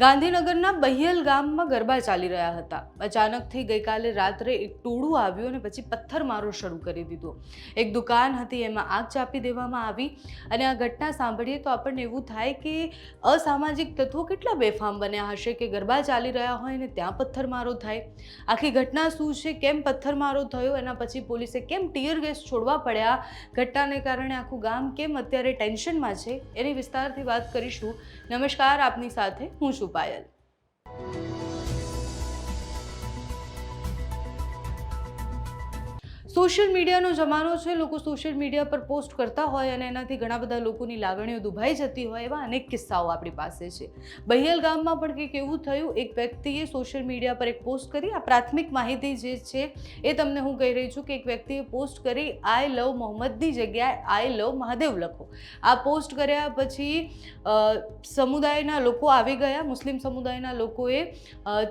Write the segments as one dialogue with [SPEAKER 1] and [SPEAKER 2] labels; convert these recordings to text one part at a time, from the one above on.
[SPEAKER 1] ગાંધીનગરના બહિયલ ગામમાં ગરબા ચાલી રહ્યા હતા. અચાનકથી ગઈકાલે રાત્રે એક ટોળું આવ્યું અને પછી પથ્થરમારો શરૂ કરી દીધો. એક દુકાન હતી, એમાં આગ ચાપી દેવામાં આવી અને આ ઘટના સાંભળીએ તો આપણને એવું થાય કે અસામાજિક તત્વો કેટલા બેફામ બન્યા હશે કે ગરબા ચાલી રહ્યા હોય ને ત્યાં પથ્થરમારો થાય. આખી ઘટના શું છે, કેમ પથ્થરમારો થયો, એના પછી પોલીસે કેમ ટીયર ગેસ છોડવા પડ્યા? ઘટનાને કારણે આખું ગામ કેમ અત્યારે ટેન્શનમાં છે? એની વિસ્તારથી વાત કરીશું. નમસ્કાર, આપની સાથે હું છું Zubaiel. સોશિયલ મીડિયાનો જમાનો છે, લોકો સોશિયલ મીડિયા પર પોસ્ટ કરતા હોય અને એનાથી ઘણા બધા લોકોની લાગણીઓ દુભાઈ જતી હોય એવા અનેક કિસ્સાઓ આપણી પાસે છે. બહિયલ ગામમાં પણ કંઈક એવું થયું, એક વ્યક્તિએ સોશિયલ મીડિયા પર એક પોસ્ટ કરી. આ પ્રાથમિક માહિતી જે છે, એ તમને હું કહી રહી છું કે એક વ્યક્તિએ પોસ્ટ કરી, આઈ લવ મોહમ્મદની જગ્યાએ આઈ લવ મહાદેવ લખો. આ પોસ્ટ કર્યા પછી સમુદાયના લોકો આવી ગયા. મુસ્લિમ સમુદાયના લોકોએ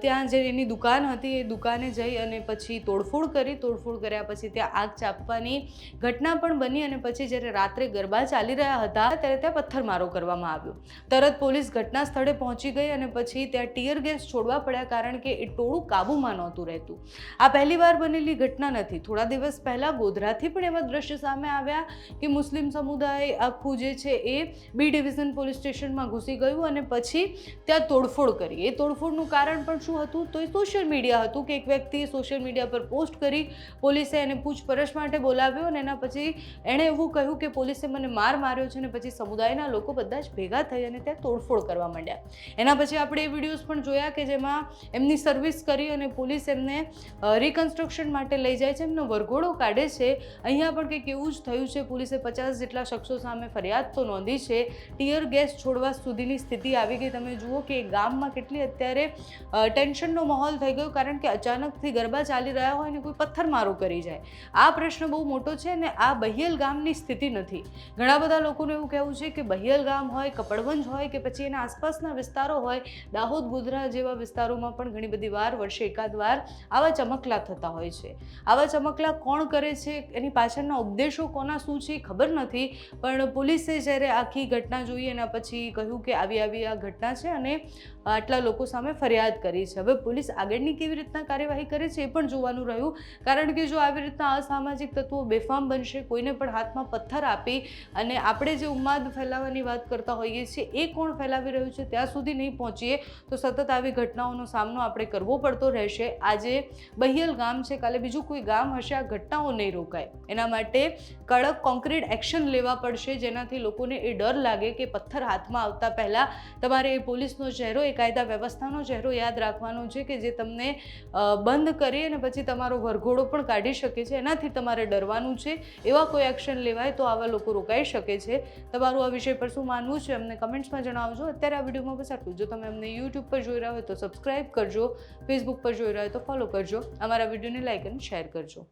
[SPEAKER 1] ત્યાં જે એની દુકાન હતી, એ દુકાને જઈ અને પછી તોડફોડ કરી. તોડફોડ કર્યા પછી ત્યાં આગ ચાપવાની ઘટના પણ બની અને પછી જ્યારે રાત્રે ગરબા ચાલી રહ્યા હતા ત્યારે ત્યાં પથ્થરમારો કરવામાં આવ્યો. તરત પોલીસ ઘટના સ્થળે પહોંચી ગઈ અને પછી ત્યાં ટીયર ગેસ છોડવા પડ્યા કારણ કે એ ટોળું કાબૂમાં નહોતું રહેતું. આ પહેલી વાર બનેલી ઘટના નથી. થોડા દિવસ પહેલા ગોધરાથી પણ એવા દ્રશ્ય સામે આવ્યા કે મુસ્લિમ સમુદાય આખું જે છે એ બી ડિવિઝન પોલીસ સ્ટેશનમાં ઘૂસી ગયું અને પછી ત્યાં તોડફોડ કરી. એ તોડફોડનું કારણ પણ શું હતું? તો એ સોશિયલ મીડિયા હતું કે એક વ્યક્તિએ સોશિયલ મીડિયા પર પોસ્ટ કરી પોલીસે એને પૂછપરછ માટે બોલાવ્યો અને એના પછી એણે એવું કહ્યું કે પોલીસે મને માર માર્યો છે અને પછી સમુદાયના લોકો બધા જ ભેગા થઈ અને ત્યાં તોડફોડ કરવા માંડ્યા. એના પછી આપણે એ વિડીયોઝ પણ જોયા કે જેમાં એમની સર્વિસ કરી અને પોલીસ એમને રિકન્સ્ટ્રક્શન માટે લઈ જાય છે. એમનો વરઘોડો કાઢે છે. અહીંયા પણ કંઈક એવું જ થયું છે. પોલીસે પચાસ જેટલા શખ્સો સામે ફરિયાદ તો નોંધી છે. ટીયર ગેસ છોડવા સુધીની સ્થિતિ આવી ગઈ. તમે જુઓ કે ગામમાં કેટલી અત્યારે ટેન્શનનો માહોલ થઈ ગયો કારણ કે અચાનકથી ગરબા ચાલી રહ્યા હોય ને કોઈ પથ્થરમારો કરી જાય. આ પ્રશ્ન બહુ મોટો છે ને આ બહિયલ ગામની સ્થિતિ નથી. ઘણા બધા લોકોનું એવું કહેવું છે કે બહિયલ ગામ હોય, કપડવંજ હોય કે પછી એના આસપાસના વિસ્તારો હોય, દાહોદ, ગોધરા જેવા વિસ્તારોમાં પણ ઘણી બધી વાર, વર્ષે એકાદ વાર આવા ચમકલા થતા હોય છે. આવા ચમકલા કોણ કરે છે, એની પાછળના ઉપદેશો કોના શું છે ખબર નથી, પણ પોલીસે જ્યારે આખી ઘટના જોઈ એના પછી કહ્યું કે આવી આવી આ ઘટના છે અને આટલા લોકો સામે ફરિયાદ કરી છે. હવે પોલીસ આગળની કેવી રીતના કાર્યવાહી કરે છે એ પણ જોવાનું રહ્યું. કારણ કે જો આવી રીતના અસામાજિક તત્વો બેફામ બનશે, કોઈને પણ હાથમાં પથ્થર આપી અને આપણે જે ઉન્માદ ફેલાવવાની વાત કરતા હોઈએ છીએ, એ કોણ ફેલાવી રહ્યું છે ત્યાં સુધી નહીં પહોંચીએ, તો સતત આવી ઘટનાઓનો સામનો આપણે કરવો પડતો રહેશે. આજે બહિયલ ગામ છે, કાલે બીજું કોઈ ગામ હશે, આ ઘટનાઓ નહીં રોકાય. એના માટે કડક કોન્ક્રીટ એક્શન લેવા પડશે, જેનાથી લોકોને એ ડર લાગે કે પથ્થર હાથમાં આવતા પહેલાં તમારે એ પોલીસનો ચહેરો એ કાયદા વ્યવસ્થાનો ચહેરો યાદ રાખવાનો છે કે જે તમને બંધ કરી અને પછી તમારો વરઘોડો પણ કાઢી શકે છે. એનાથી તમારે ડરવાનું છે. એવા કોઈ એક્શન લેવાય તો આવા લોકો રોકાઈ શકે છે. તમારું આ વિષય પર શું માનવું છે અમને કમેન્ટ્સમાં જણાવજો. અત્યારે આ વિડીયોમાં બસ આટલું જો. તમે અમને યુટ્યુબ પર જોઈ રહ્યા હોય તો સબસ્ક્રાઈબ કરજો. ફેસબુક પર જોઈ રહ્યા હોય તો ફોલો કરજો. અમારા વિડીયોને લાઇક અને શેર કરજો.